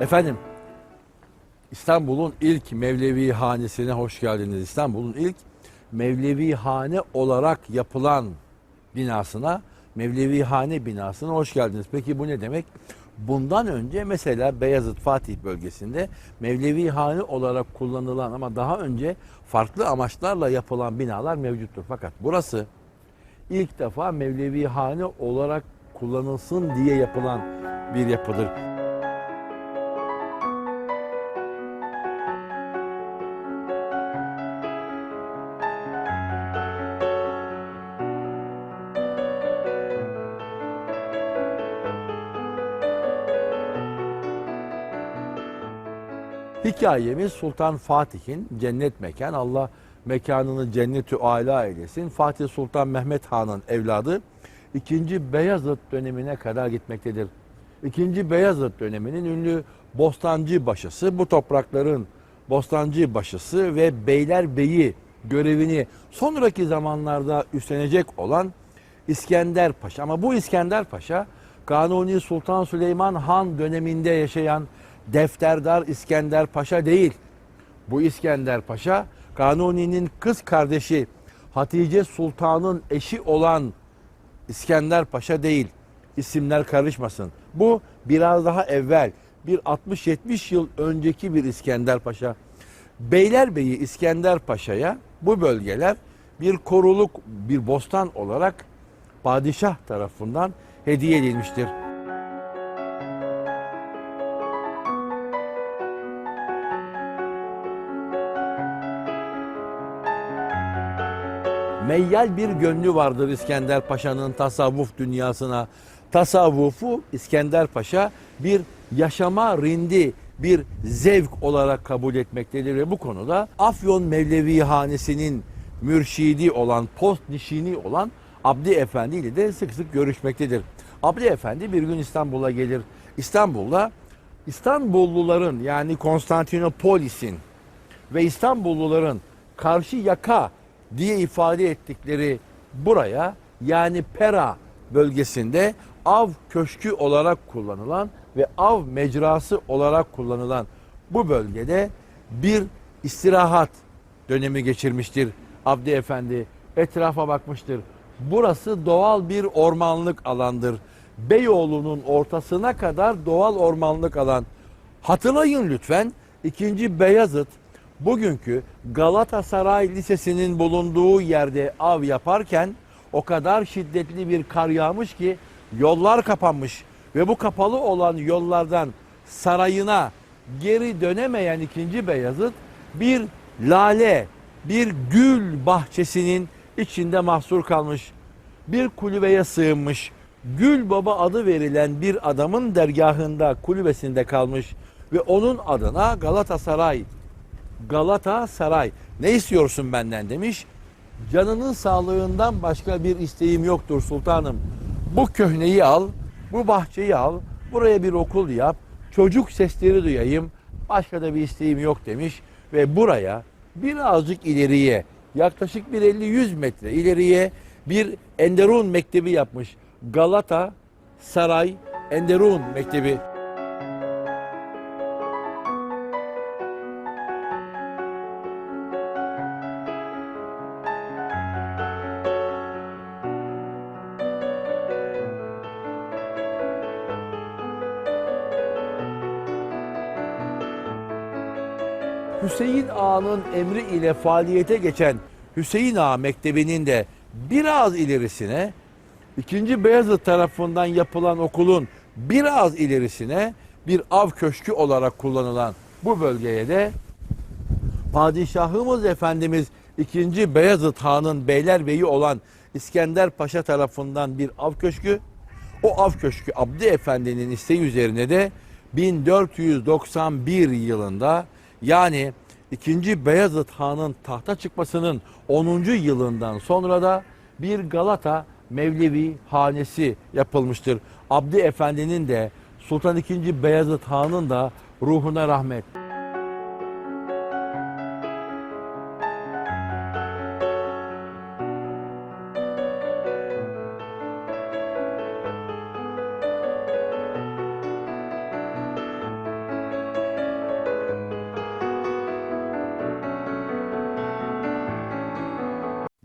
Efendim, İstanbul'un ilk Mevlevi hanesine hoş geldiniz. İstanbul'un ilk Mevlevi hane olarak yapılan binasına, Mevlevi hane binasına hoş geldiniz. Peki bu ne demek? Bundan önce mesela Beyazıt Fatih bölgesinde Mevlevi hane olarak kullanılan ama daha önce farklı amaçlarla yapılan binalar mevcuttur. Fakat burası ilk defa Mevlevi hane olarak kullanılsın diye yapılan bir yapıdır. Hikayemiz Sultan Fatih'in cennet mekan. Allah mekanını cennetü âlâ eylesin. Fatih Sultan Mehmet Han'ın evladı 2. Beyazıt dönemine kadar gitmektedir. 2. Beyazıt döneminin ünlü Bostancı Başısı bu toprakların Bostancı Başısı ve Beylerbeyi görevini sonraki zamanlarda üstlenecek olan İskender Paşa. Ama bu İskender Paşa Kanuni Sultan Süleyman Han döneminde yaşayan Defterdar İskender Paşa değil. Bu İskender Paşa Kanuni'nin kız kardeşi Hatice Sultan'ın eşi olan İskender Paşa değil. İsimler karışmasın. Bu biraz daha evvel bir 60-70 yıl önceki bir İskender Paşa. Beylerbeyi İskender Paşa'ya bu bölgeler bir koruluk, bir bostan olarak padişah tarafından hediye edilmiştir. Meyyal bir gönlü vardır İskender Paşa'nın tasavvuf dünyasına. Tasavvufu İskender Paşa bir yaşama rindi, bir zevk olarak kabul etmektedir ve bu konuda Afyon Mevlevi Hanesi'nin mürşidi olan, post nişini olan Abdi Efendi ile de sık sık görüşmektedir. Abdi Efendi bir gün İstanbul'a gelir. İstanbul'da İstanbulluların yani Konstantinopolis'in ve İstanbulluların karşı yaka diye ifade ettikleri buraya yani Pera bölgesinde av köşkü olarak kullanılan ve av mecrası olarak kullanılan bu bölgede bir istirahat dönemi geçirmiştir Abdi Efendi. Etrafa bakmıştır. Burası doğal bir ormanlık alandır. Beyoğlu'nun ortasına kadar doğal ormanlık alan. Hatırlayın lütfen 2. Beyazıt bugünkü Galatasaray Lisesi'nin bulunduğu yerde av yaparken o kadar şiddetli bir kar yağmış ki yollar kapanmış ve bu kapalı olan yollardan sarayına geri dönemeyen 2. Beyazıt bir lale, bir gül bahçesinin içinde mahsur kalmış. Bir kulübeye sığınmış. Gül Baba adı verilen bir adamın dergahında, kulübesinde kalmış ve onun adına Galatasaray Galata Saray ne istiyorsun benden demiş. Canının sağlığından başka bir isteğim yoktur sultanım. Bu köhneyi al, bu bahçeyi al, buraya bir okul yap, çocuk sesleri duyayım, başka da bir isteğim yok demiş. Ve buraya birazcık ileriye, yaklaşık bir 50-100 metre ileriye bir Enderun Mektebi yapmış. Galata Saray Enderun Mektebi. Hüseyin Ağa'nın emri ile faaliyete geçen Hüseyin Ağa Mektebi'nin de biraz ilerisine 2. Beyazıt tarafından yapılan okulun biraz ilerisine bir av köşkü olarak kullanılan bu bölgeye de Padişahımız Efendimiz 2. Beyazıt Han'ın beylerbeyi olan İskender Paşa tarafından bir av köşkü, o av köşkü Abdi Efendi'nin isteği üzerine de 1491 yılında yani 2. Beyazıt Han'ın tahta çıkmasının 10. yılından sonra da bir Galata Mevlevi hanesi yapılmıştır. Abdi Efendi'nin de Sultan II. Beyazıt Han'ın da ruhuna rahmet.